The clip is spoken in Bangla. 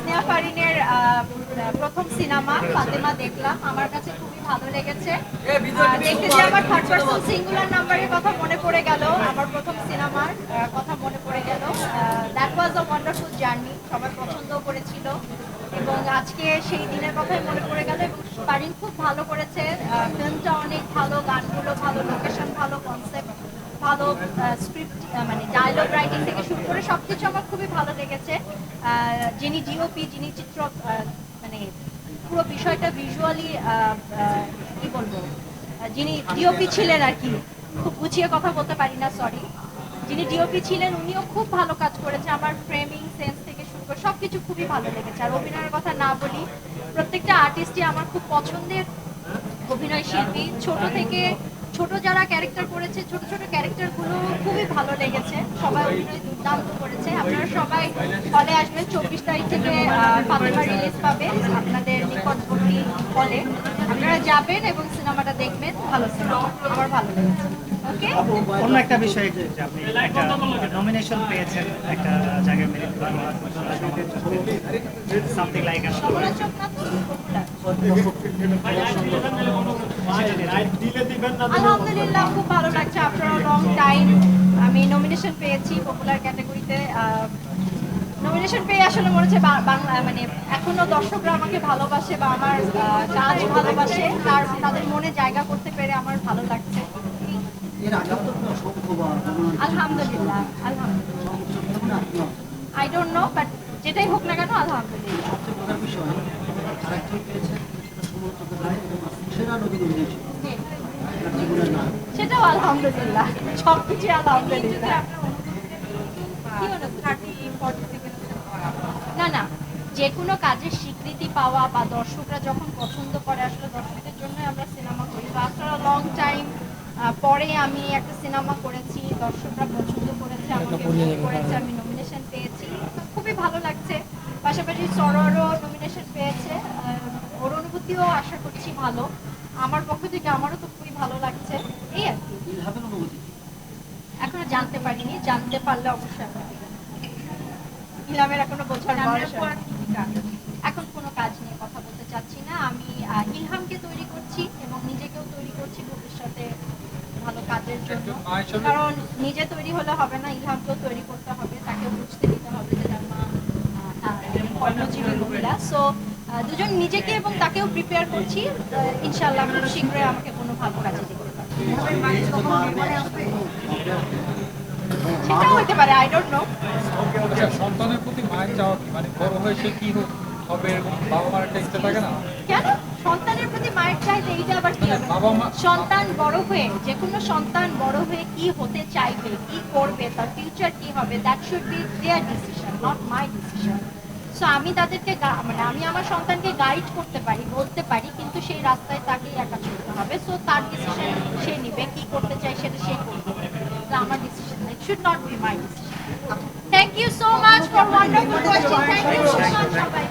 স্নেহা ফারিনের প্রথম সিনেমা ফাতেমা দেখলাম। আমার কাছে খুবই ভালো লেগেছে। দেখতে যে আমার থার্ড পার্সন সিঙ্গুলার নাম্বারের কথা মনে পড়ে গেল। আমার প্রথম সিনেমার কথা মনে পড়ে গেল। That was a wonderful journey সবার পছন্দও করেছিল। এবং আজকে সেই দিনের কথাই মনে পড়ে গেল। এবং ফারিন খুব ভালো করেছে। ফিল্মটা অনেক ভালো গানগুলো ভালো লোকেশন ভালো কনসেপ্ট ভালো স্ক্রিপ্ট মানে ডায়লগ রাইটিং থেকে শুরু করে সবকিছু আমার খুবই ভালো লেগেছে। যিনি ডিওপি যিনি চিত্র মানে পুরো বিষয়টা ভিজুয়ালি কি বলব? যিনি ডিওপি ছিলেন আর কি, খুব গুছিয়ে কথা বলতে পারি না সরি যিনি ডিওপি ছিলেন, উনিও খুব ভালো কাজ করেছে। আমার ফ্রেমিং সেন্স থেকে শুরু করে সবকিছু খুবই ভালো লেগেছে। আর অভিনয়ের কথা না বলি, প্রত্যেকটা আর্টিস্টই আমার খুব পছন্দের অভিনয় শিল্পী। ছোট থেকে ছোট যারা ক্যারেক্টার করেছে ছোট ছোট ক্যারেক্টারগুলো খুবই ভালো লেগেছে। সবাই অভিনয় দুর্দান্ত করেছে। আপনারা সবাই হলে আসবেন চব্বিশ তারিখ থেকে ফাতেমা রিলিজ পাবে আপনাদের নিকটবর্তী হলে। আপনারা যাবেন এবং সিনেমাটা দেখবেন। ভালো সিনেমা আমার ভালো লেগেছে। অন্য একটা বিষয় যে আপনি একটা নমিনেশন পেয়েছেন একটা জায়গায় মেরিট সামথিং লাইক। আলহামদুলিল্লাহ খুব ভালো লাগছে। আফটার লং টাইম আমি নমিনেশন পেয়েছি পপুলার ক্যাটাগরিতে নমিনেশন পেয়ে আসলে মনে হচ্ছে বাংলা মানে এখনও দর্শকরা আমাকে ভালোবাসে বা আমার কাজ ভালোবাসে। তার তাদের মনে জায়গা করতে পেরে আমার ভালো লাগছে। আলহামদুলিল্লাহ আলহামদুলিল্লাহ। আই ডোন্ট নো বাট যেটাই হোক না কেন আলহামদুলিল্লাহ। সেরা সেটাও আলহামদুলিল্লাহ। সব কিছু আলহামদুলিল্লাহ। না না যে কোনো কাজের স্বীকৃতি পাওয়া বা দর্শকরা যখন পছন্দ করে আসলে দর্শকদের জন্য আমরা সিনেমা করি। আফটার লং টাইম পরে আমি একটা সিনেমা করেছি দর্শকরা পছন্দ করেছে আমাকে করেছে আমি নমিনেশন পেয়েছি। খুবই ভালো লাগছে। পাশাপাশি সরোরও নমিনেশন পেয়েছে অনুভূতিও আশা করছি ভালো। আমার পক্ষ থেকে আমারও তো খুবই ভালো লাগছে। এই আর কি। ইলহামের অনুভূতি এখনও জানতে পারিনি। জানতে পারলে অবশ্যই এখনও বোঝার এখন কোনো কাজ নিয়ে কথা বলতে চাচ্ছি না। আমি ইলহামকে তৈরি করছি এবং নিজেকেও তৈরি করছি ভবিষ্যতে ভালো কাজের জন্য। কারণ নিজে তৈরি হলে হবে না ইলহামকেও তৈরি করতে হবে। তাকেও বুঝতে দিতে হবে যে তার মা তার কর্মজীবী মহিলা। সো দুজন নিজেকে এবং তাকেও প্রিপেয়ার করছি। ইনশাল্লাহ খুব শীঘ্রই আমাকে কোনো ভালো কাজে দেখতে সেটাও হতে পারে আই ডোন্ট নো আচ্ছা সন্তানের প্রতি মায়ের চাওয়া কি? মানে বড় হয়ে সে কি হবে এরকম বাবা মার একটা ইচ্ছে থাকে না? কেন? সন্তানের প্রতি মায়ের চাইতে এইটা আবার কি হবে? বাবা মা সন্তান বড় হয়ে যে কোনো সন্তান বড় হয়ে কি হতে চাইবে কি করবে তার ফিউচার কি হবে that should be their decision not my decision so আমি তাদেরকে মানে আমি আমার সন্তানকে গাইড করতে পারি বলতে পারি, কিন্তু সেই রাস্তায় তাকেই একা চলতে হবে। সো তার ডিসিশন সে নিবে, কি করতে চাই সেটা সে করবে। আমার decision it should not be my decision thank you so much for wonderful question thank you so much সবাই